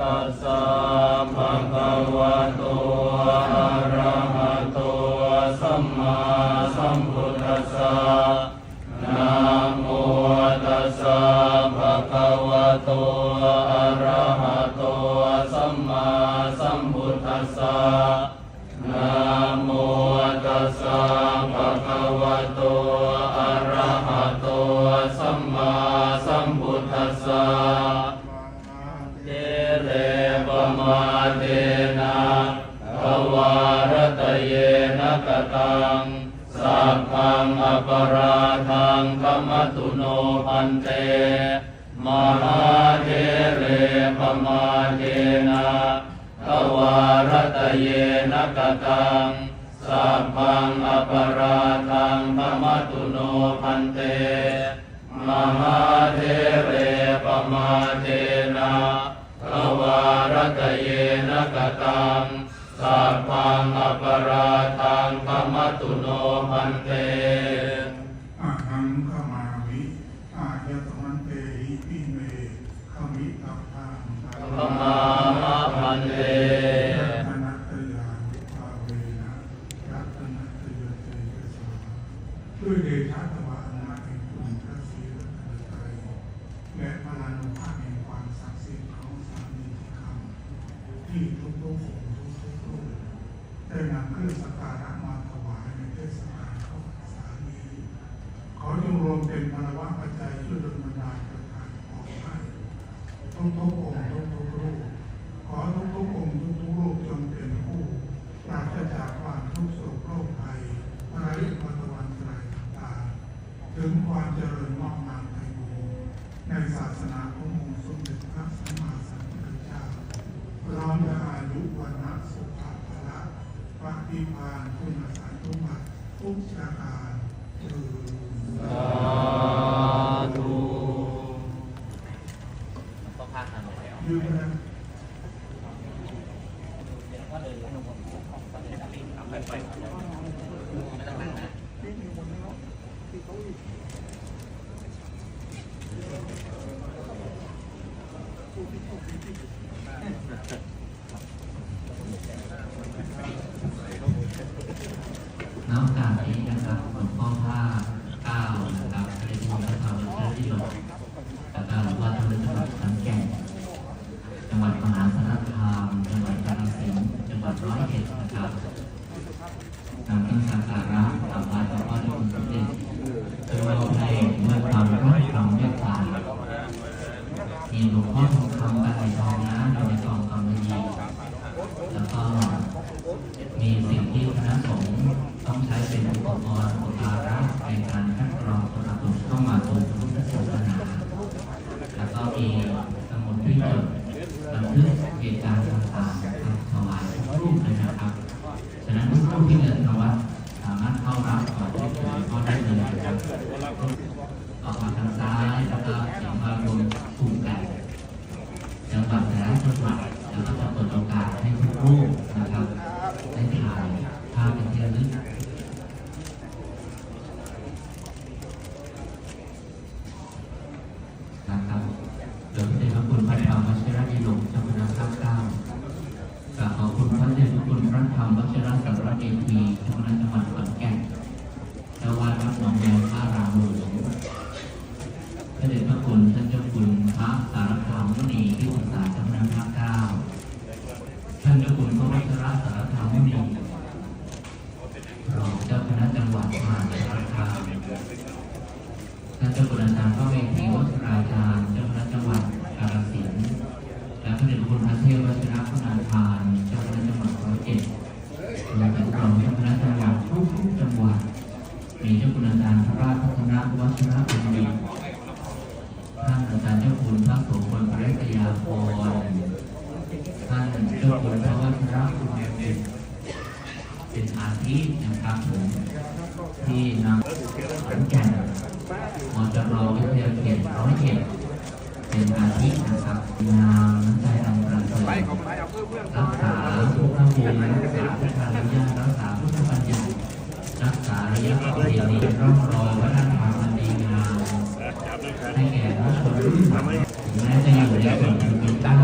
ตัสสะภะคะวะโต ตังสัพพังอปราทังขมตุโนพันเต มหาเทเรปมาเทนะภวารตเยนกตังสัพพังอปราทังขมตุโนพันเต มหา มตุโนพันเตอาหังขมามิอายตมันเตหิปิเมขมิตัพพังขมามะพันเตรัตนัตยานุภาเวนะรัตนัตยเตยสาด้วยเดชะตวานาแห่งคุณพระศรีรัตนตรัยและพลานุภาพแห่งความศักดิ์สิทธิ์ของสามีที่คำที่ทุกๆองค์ทุกๆรูปได้นำเครื่องสักการะมา ถวายในเทศกาลข้าพรรษานี้ขอจงรวมเป็นพลวะปัจจัยช่วยดลบันดาลประทานออกให้ทุกทุกองค์ทุกทุกรูปขอทุกทุกองค์ทุกทุกรูปจงเป็นผู้ปราศจากความทุกโศกโรคภัยไร้วัฏวันตรายต่างๆถึงความเจริญมากมายไพบูในศาสนาขององค์สมเด็จพระสัมมาสัมพุทธเจ้าพร้อมด้วยอายุวันะสุขภาละปฏิภาณคุณสารทุกบัติ ทุกประการเถิดสาธุก็พาทางแล้วยืนนะ ไม่ต้องนั่งนะ น้ำการนี้นะครับหลวงพ่อท่าเก้านะครับในที่วัดธรรมเจ้าที่หลวงแล้วก็หลวงพ่อธรรมจังหวัดขอนแก่นจังหวัดมหาสารคามจังหวัดกาฬสินธุ์จังหวัดร้อยเอ็ดนะครับนำเครื่องสักการะกราบไหว้หลวงพ่อด้วยคุณสมเด็จเพื่อให้เมื่อความรักความเมตตา มีหลวงพ่อทองคำกระไหลทองนะอยู่ในกองกำมะหยี่แล้วก็มีสิ่งที่คณะสงฆ์ต้องใช้เป็นอุปกรณ์อุปการะในการคัดกรองคนละคนเข้ามาสู่พุทธศาสนาแล้วก็มีสมุดที่จดบันทึกเหตุการณ์ต่างๆครับถวายทุกรูปเลยนะครับฉะนั้นทุกรูปที่เดินทวัดสามารถเข้ารับก่อนที่จะก็ได้เลยนะครับออกมาทางซ้ายแล้วก็เขียนว่ารวมกลุ่มกัน จังหวัดแต่ละจังหวัดแล้วก็จะเปิดโอกาสให้ทุกรูปนะครับได้ถ่ายภาพเป็นที่ระลึกนะครับโดยพระเดชพระคุณพระธรรมวชิรดิโลกเจ้าคณะภาคเก้ากราบขอบคุณพระเดชพระคุณพระธรรมวชิร ทีเจ้าคณะจังหวัดขอนแก่นเจ้าวาดวัดหนองแดงพระรามหลวงพระเดชพระคุณท่านเจ้าคุณพระสารคามมุนีที่ปรึกษาเจ้าคณะภาคเก้าท่านเจ้าคุณพระวัชระสารคามมุนีรองเจ้าคณะจังหวัดมหาสารคามท่านเจ้าคุณอาจารย์พระเวทีวัชราจารย์เจ้าคณะจังหวัดกาฬสินธุ์และพระเดชพระคุณพระเทพวชิระคุณาภา ระราชพัฒนาวัชระบุญมีท่านอาจารย์เจ้าคุณพระโสพลปริตยาพรท่านเจ้าคุณพระวัชระคุณเป็นเป็นอาทินะครับผมที่นำขอนแก่นมจรวิทยาเขตร้อยเอ็ดเป็นอาทินะครับงามน้ำใจอันประเสริฐรักษาพุทธภูมิรักษาพุทธานุญาตรักษา ระยะประเพณีร่องรอยวัฒนธรรมอันดีงามให้แก่ผู้ชมแม้จะอยู่ในแผ่นดินใต้